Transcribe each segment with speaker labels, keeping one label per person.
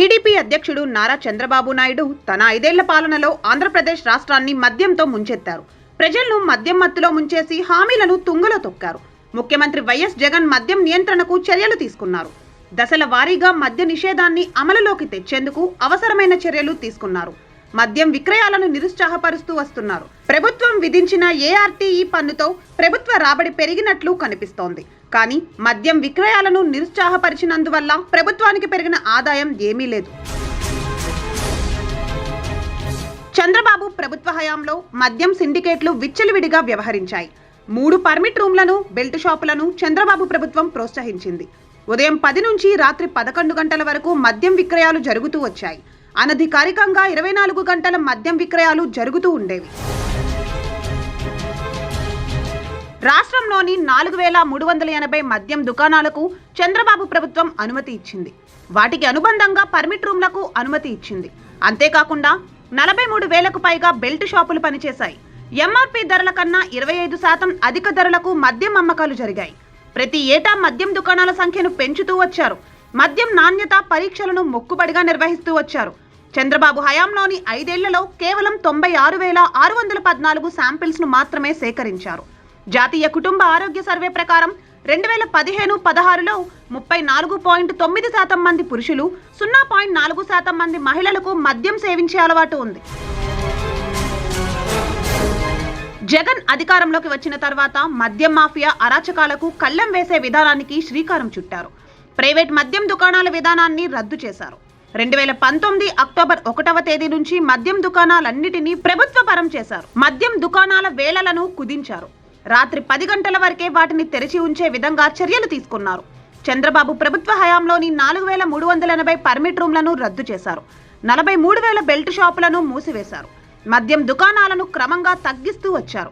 Speaker 1: TDP అధ్యక్షుడు నారా చంద్రబాబు నాయుడు తన ఐదేళ్ళ పాలనలో ఆంధ్రప్రదేశ్ రాష్ట్రాన్ని మద్యంతో ముంచెత్తారు. ప్రజలను మద్యం మత్తులో ముంచేసి హామీలను తుంగలో తొక్కారు. ముఖ్యమంత్రి వైఎస్ జగన్ మద్యం నియంత్రణకు చర్యలు తీసుకున్నారు. దశల వారీగా మద్య నిషేధాన్ని అమలులోకి తెచ్చేందుకు అవసరమైన చర్యలు తీసుకున్నారు. మద్యం విక్రయాలను నిరుత్సాహపరుస్తూ వస్తున్నారు. ప్రభుత్వం విధించిన ఏఆర్టీఈ పన్నుతో ప్రభుత్వ రాబడి పెరిగినట్లు కనిపిస్తోంది. కానీ మద్యం విక్రయాలను నిరుత్సాహపరిచినందువల్ల ప్రభుత్వానికి పెరిగిన ఆదాయం ఏమీ లేదు. చంద్రబాబు ప్రభుత్వ హయాంలో మద్యం సిండికేట్లు విచ్చలవిడిగా వ్యవహరించాయి. మూడు పర్మిట్ రూమ్లను బెల్ట్ షాపులను చంద్రబాబు ప్రభుత్వం ప్రోత్సహించింది. ఉదయం పది నుంచి రాత్రి పదకొండు గంటల వరకు మద్యం విక్రయాలు జరుగుతూ వచ్చాయి. అనధికారికంగా ఇరవై నాలుగు గంటల మద్యం విక్రయాలు జరుగుతూ ఉండేవి. రాష్ట్రంలోని నాలుగు వేల మూడు వందల ఎనభై మద్యం దుకాణాలకు చంద్రబాబు ప్రభుత్వం అనుమతి ఇచ్చింది. వాటికి అనుబంధంగా పర్మిట్ రూమ్లకు అనుమతి ఇచ్చింది. అంతేకాకుండా నలభై మూడు వేలకు పైగా బెల్ట్ షాపులు పనిచేశాయి. ఎంఆర్పి ధరల కన్నా ఇరవై ఐదు శాతం అధిక ధరలకు మద్యం అమ్మకాలు జరిగాయి. ప్రతి ఏటా మద్యం దుకాణాల సంఖ్యను పెంచుతూ వచ్చారు. మద్యం నాణ్యత పరీక్షలను మొక్కుబడిగా నిర్వహిస్తూ వచ్చారు. చంద్రబాబు హయాంలోని ఐదేళ్ళలో కేవలం తొంభై ఆరు వేల ఆరు వందల పద్నాలుగు శాంపిల్స్ను మాత్రమే సేకరించారు. జాతీయ కుటుంబ ఆరోగ్య సర్వే ప్రకారం రెండు వేల పదిహేను పదహారులో ముప్పై నాలుగు పాయింట్ తొమ్మిది శాతం మంది పురుషులు సున్నా పాయింట్ నాలుగు శాతం మంది మహిళలకు మద్యం సేవించే అలవాటు ఉంది. జగన్ అధికారంలోకి వచ్చిన తర్వాత మద్యం మాఫియా అరాచకాలకు కళ్ళెం వేసే విధానానికి శ్రీకారం చుట్టారు. ప్రైవేట్ మద్యం దుకాణాల విధానాన్ని రద్దు చేశారు. రెండు వేల పంతొమ్మిది అక్టోబర్ ఒకటవ తేదీ నుంచి మద్యం దుకాణాలన్నిటినీ ప్రభుత్వ పరం చేశారు. మద్యం దుకాణాల వేళలను కుదించారు. రాత్రి పది గంటల వరకే వాటిని తెరిచి ఉంచే విధంగా చర్యలు తీసుకున్నారు. చంద్రబాబు ప్రభుత్వ హయాంలోని నాలుగు వేల మూడు వందల ఎనభై పర్మిట్ రూమ్లను రద్దు చేశారు. నలభై మూడు వేల బెల్ట్ షాపులను మూసివేశారు. మద్యం దుకాణాలను క్రమంగా తగ్గిస్తూ వచ్చారు.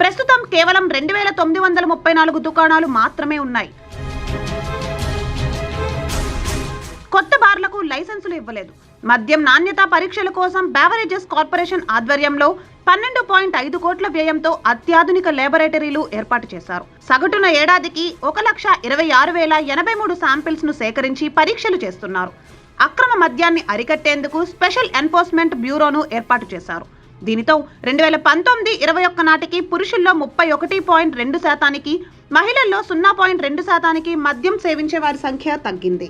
Speaker 1: ప్రస్తుతం కేవలం రెండు వేల తొమ్మిది వందల ముప్పై నాలుగు దుకాణాలు మాత్రమే ఉన్నాయి. కొత్త బార్లకు లైసెన్సులు ఇవ్వలేదు. మద్యం నాణ్యత పరీక్షల కోసం బ్యావరేజెస్ కార్పొరేషన్ ఆధ్వర్యంలో పన్నెండు పాయింట్ ఐదు కోట్ల వ్యయంతో అత్యాధునిక లేబొరేటరీలు ఏర్పాటు చేశారు. సగటున ఏడాదికి ఒక లక్ష ఇరవై ఆరు వేల ఎనభై మూడు శాంపిల్స్ను సేకరించి పరీక్షలు చేస్తున్నారు. అక్రమ మద్యాన్ని అరికట్టేందుకు స్పెషల్ ఎన్ఫోర్స్మెంట్ బ్యూరోను ఏర్పాటు చేశారు. దీనితో రెండు వేల పంతొమ్మిది ఇరవై ఒక్క నాటికి పురుషుల్లో ముప్పై ఒకటి పాయింట్ రెండు శాతానికి మహిళల్లో సున్నా పాయింట్ రెండు శాతానికి మద్యం సేవించే వారి సంఖ్య తగ్గింది.